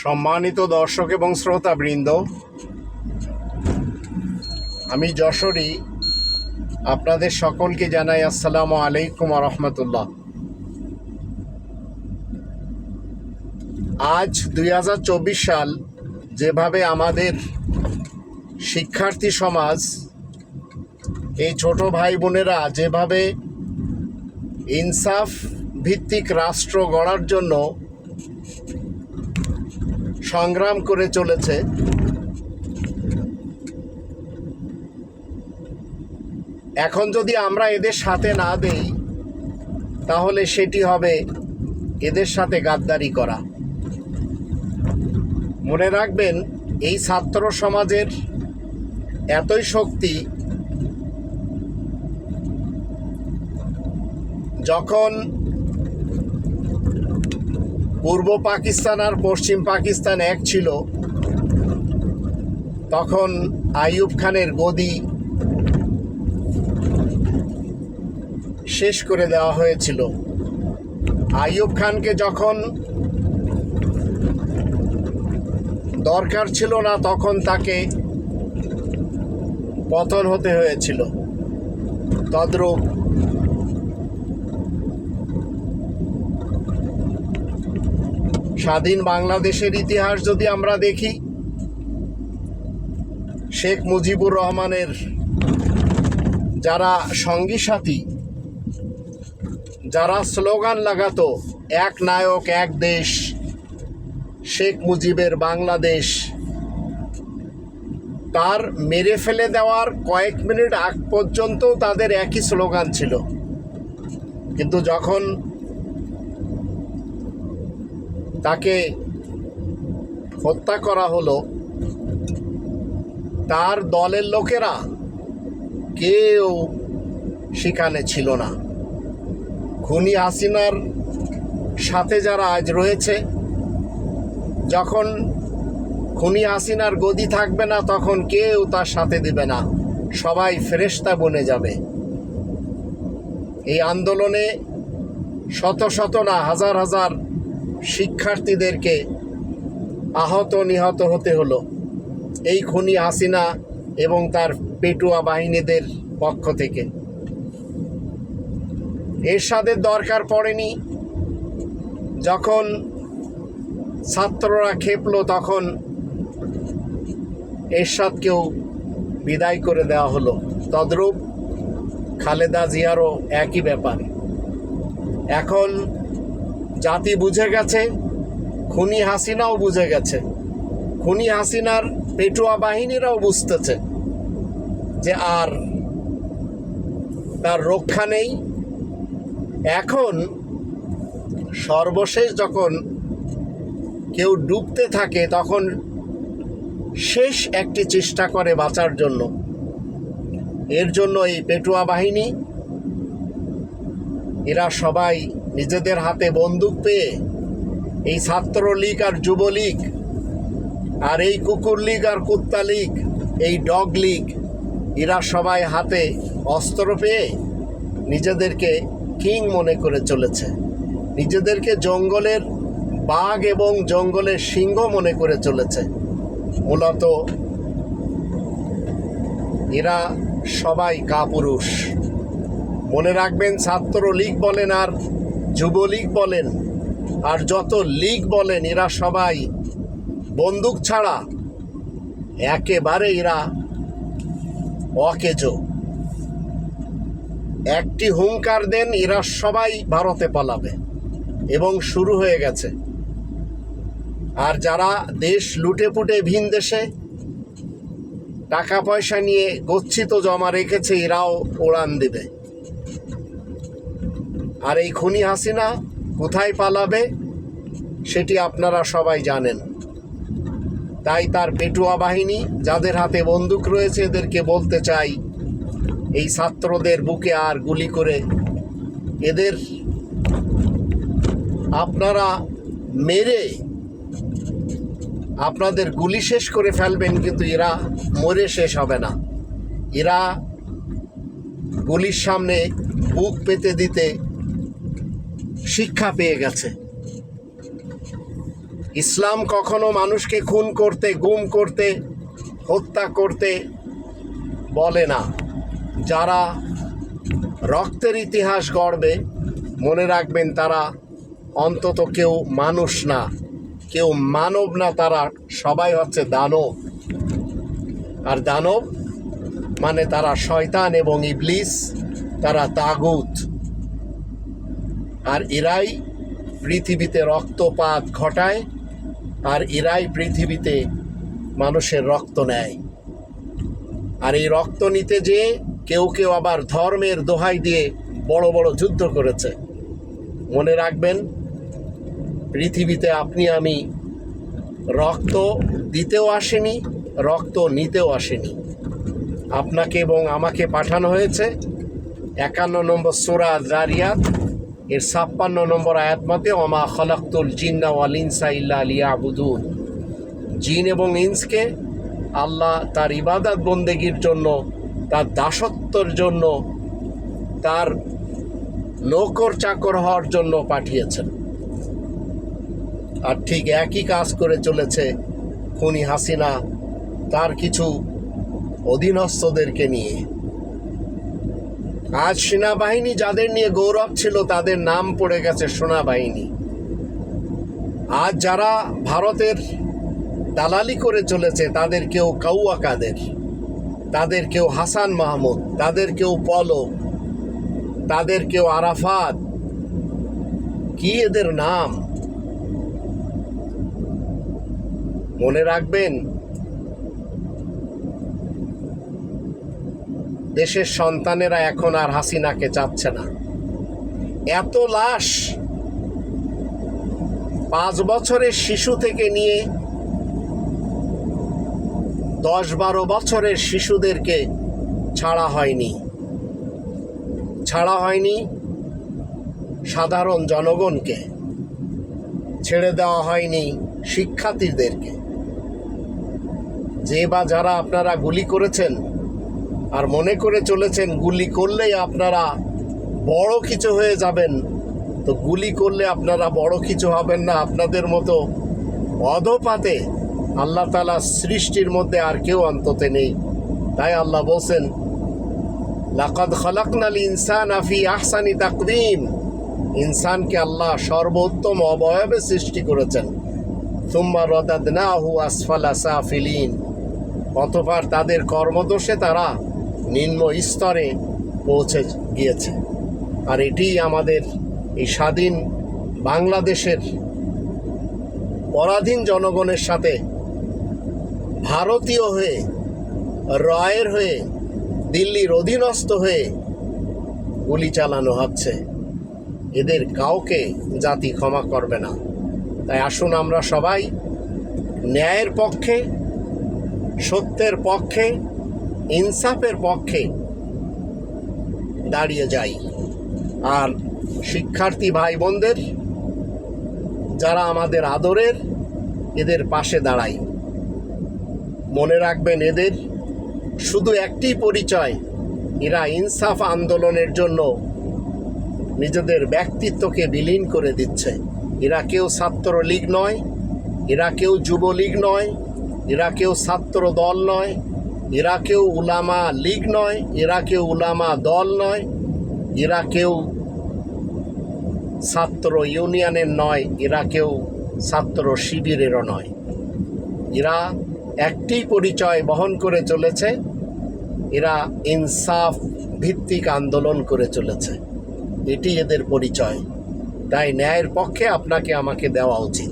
সম্মানিত দর্শক এবং শ্রোতাবৃন্দ, আমি যশোরী, আপনাদের সকলকে জানাই আসসালামু আলাইকুম রহমতুল্লাহ। আজ দুই হাজার চব্বিশ সাল, যেভাবে আমাদের শিক্ষার্থী সমাজ, এই ছোট ভাই বোনেরা যেভাবে ইনসাফ ভিত্তিক রাষ্ট্র গড়ার জন্য সংগ্রাম করে চলেছে। এখন যদি আমরা এদের সাথে না দেই, তাহলে সেটি হবে এদের সাথে গাদ্দারি করা। মনে রাখবেন, এই ছাত্র সমাজের এতই শক্তি যখন পূর্ব পাকিস্তান আর পশ্চিম পাকিস্তান এক ছিল। তখন আইয়ুব খানের গদি শেষ করে দেওয়া হয়েছিল। আইয়ুব খানকে যখন দরকার ছিল না, তখন তাকে পতন হতে হয়েছিল। তদ্রূপ স্বাধীন বাংলাদেশের ইতিহাস যদি আমরা দেখি, শেখ মুজিবুর রহমানের যারা সঙ্গী সাথী, যারা স্লোগান লাগাতো, এক নায়ক, এক দেশ শেখ মুজিবের বাংলাদেশ, তার মেরে ফেলে দেওয়ার কয়েক মিনিট আগ পর্যন্ত তাদের একই স্লোগান ছিল। কিন্তু যখন তাকে হত্যা করা হলো, তার দলের লোকেরা কেউ সেখানে ছিল না। খুনি হাসিনার সাথে যারা আজ রয়েছে, যখন খুনি হাসিনার গদি থাকবে না, তখন কেউ তার সাথে দেবে না। সবাই ফেরেস্তা বনে যাবে। এই আন্দোলনে শত শত না, হাজার হাজার শিক্ষার্থীদেরকে আহত নিহত হতে হলো। এই খুনি হাসিনা এবং তার পেটুয়া বাহিনীদের পক্ষ থেকে। এরশাদের দরকার পড়েনি। যখন ছাত্ররা খেপলো তখন এরশাদকেও বিদায় করে দেওয়া হলো। তদ্রূপ খালেদা জিয়ারও একই ব্যাপার। এখন জাতি বুঝে গেছে, খুনি হাসিনাও বুঝে গেছে। খুনি হাসিনার পেটুয়া বাহিনীরাও বুঝতেছে যে আর তার রক্ষা নেই। এখন সর্বশেষ যখন কেউ ডুবতে থাকে, তখন শেষ একটি চেষ্টা করে বাঁচার জন্য। এর জন্য এই পেটুয়া বাহিনী, এরা সবাই নিজেদের হাতে বন্দুক পেয়ে এই ছাত্রলীগ আর যুবলীগ আর এই কুকুর লীগ আর কুত্তা লীগ এই ডগ লীগ এরা সবাই হাতে অস্ত্র পেয়ে নিজেদেরকে কিং মনে করে চলেছে। নিজেদেরকে জঙ্গলের বাঘ এবং জঙ্গলের সিংহ মনে করে চলেছে। মূলত এরা সবাই কাপুরুষ। মনে রাখবেন ছাত্র লীগ বলেন আর যুবলীগ বলেন, আর যত লীগ বলেন, এরা সবাই বন্দুক ছাড়া একেবারে এরা অকেজো। একটি হুঙ্কার দেন, এরা সবাই ভারতে পালাবে। এবং শুরু হয়ে গেছে। আর যারা দেশ লুটে পুটে ভিন দেশে টাকা পয়সা নিয়ে গচ্ছিত জমা রেখেছে, এরাও উড়ান দেবে। আর এই খুনি হাসিনা কোথায় পালাবে সেটি আপনারা সবাই জানেন। তাই তার পেটুয়া বাহিনী যাদের হাতে বন্দুক রয়েছে এদেরকে বলতে চাই, এই ছাত্রদের বুকে আর গুলি করে। এদের আপনারা মেরে আপনাদের গুলি শেষ করে ফেলবেন, কিন্তু এরা মরে শেষ হবে না। এরা গুলির সামনে বুক পেতে দিতে শিক্ষা পেয়ে গেছে। ইসলাম কখনো মানুষকে খুন করতে, গুম করতে, হত্যা করতে বলে না। যারা রক্তের ইতিহাস গড়বে, মনে রাখবেন তারা অন্তত কেউ মানুষ না। কেউ মানব না, তারা সবাই হচ্ছে দানব। আর দানব মানে তারা শয়তান এবং ইবলিস, তারা তাগুত। আর এরাই পৃথিবীতে রক্তপাত ঘটায়, আর এরাই পৃথিবীতে মানুষের রক্ত নেয়। আর এই রক্ত নিতে যে কেউ কেউ আবার ধর্মের দোহাই দিয়ে বড় বড় যুদ্ধ করেছে। মনে রাখবেন, পৃথিবীতে আপনি আমি রক্ত দিতেও আসেনি, রক্ত নিতেও আসেনি। আপনাকে এবং আমাকে পাঠানো হয়েছে একান্ন নম্বর সোরা জারিয়াত এর ছাপ্পান্ন নম্বর আয়াত মতে অমা খলাক্তুল জিন্না ওয়াল ইনসা ইল্লা আলিয়া আবুদুন জিন এবং ইন্সকে আল্লাহ তার ইবাদত বন্দেগীর জন্য, তার দাসত্বর জন্য, তার নৌকর চাকর হওয়ার জন্য পাঠিয়েছেন। আর ঠিক একই কাজ করে চলেছে খুনি হাসিনা তার কিছু অধীনস্থদেরকে নিয়ে। আজ সেনাবাহিনী যাদের নিয়ে গৌরব ছিল, তাদের নাম পড়ে গেছে সেনাবাহিনী। আজ যারা ভারতের দালালি করে চলেছে, তাদের কেউ কাউয়া কাদের, তাদের কেউ হাসান মাহমুদ, তাদের কেউ পলক, তাদের কেউ আরাফাত। কি এদের নাম? মনে রাখবেন দেশের সন্তানেরা এখন আর হাসিনাকে চাচ্ছে না। এত লাশ পাঁচ বছরের শিশু থেকে নিয়ে দশ বারো বছরের শিশুদেরকে ছাড়া হয়নি। ছাড়া হয়নি সাধারণ জনগণকে। ছেড়ে দেওয়া হয়নি শিক্ষার্থীদেরকে। যে বা যারা আপনারা গুলি করেছেন আর মনে করে চলেছেন, গুলি করলেই আপনারা বড় কিছু হয়ে যাবেন। তো গুলি করলে আপনারা বড় কিছু হবেন না, আপনাদের মতো অধপাতে আল্লাহ তালা সৃষ্টির মধ্যে আর কেউ অন্তত নেই। তাই আল্লাহ বলছেন, লাকাদ খলাকনাল ইনসান আফি আহসানি তাকদিম। ইনসানকে আল্লাহ সর্বোত্তম অবয়বে সৃষ্টি করেছেন। তুম্মা রদাদনাহু আসফালা সাফিলিন। অতঃপর তাদের কর্মদোষে তারা নিম্ন স্তরে পৌঁছে গিয়েছে। আর এটি আমাদের এই স্বাধীন বাংলাদেশের পরাধীন জনগণের সাথে ভারতীয় হয়ে, রয়ের হয়ে, দিল্লির অধীনস্থ হয়ে গুলি চালানো হচ্ছে। এদের কাউকে জাতি ক্ষমা করবে না। তাই আসুন আমরা সবাই ন্যায়ের পক্ষে, সত্যের পক্ষে ইনসাফের পক্ষে দাঁড়িয়ে যাই। আর শিক্ষার্থী ভাই বোনদের যারা আমাদের আদরের, এদের পাশে দাঁড়াই। মনে রাখবেন, এদের শুধু একটি পরিচয়, এরা ইনসাফ আন্দোলনের জন্য নিজেদের ব্যক্তিত্বকে বিলীন করে দিচ্ছে। এরা কেউ ছাত্রলীগ নয়, এরা কেউ যুবলীগ নয়, এরা কেউ ছাত্র দল নয় এরা কেউ উলামা লীগ নয়, এরা কেউ উলামা দল নয়, এরা কেউ ছাত্র ইউনিয়নের নয়, এরা কেউ ছাত্র শিবিরেরও নয়। এরা একটি পরিচয় বহন করে চলেছে, এরা ইনসাফ ভিত্তিক আন্দোলন করে চলেছে। এটি এদের পরিচয়। তাই ন্যায়ের পক্ষে আপনাকে আমাকে দেওয়া উচিত।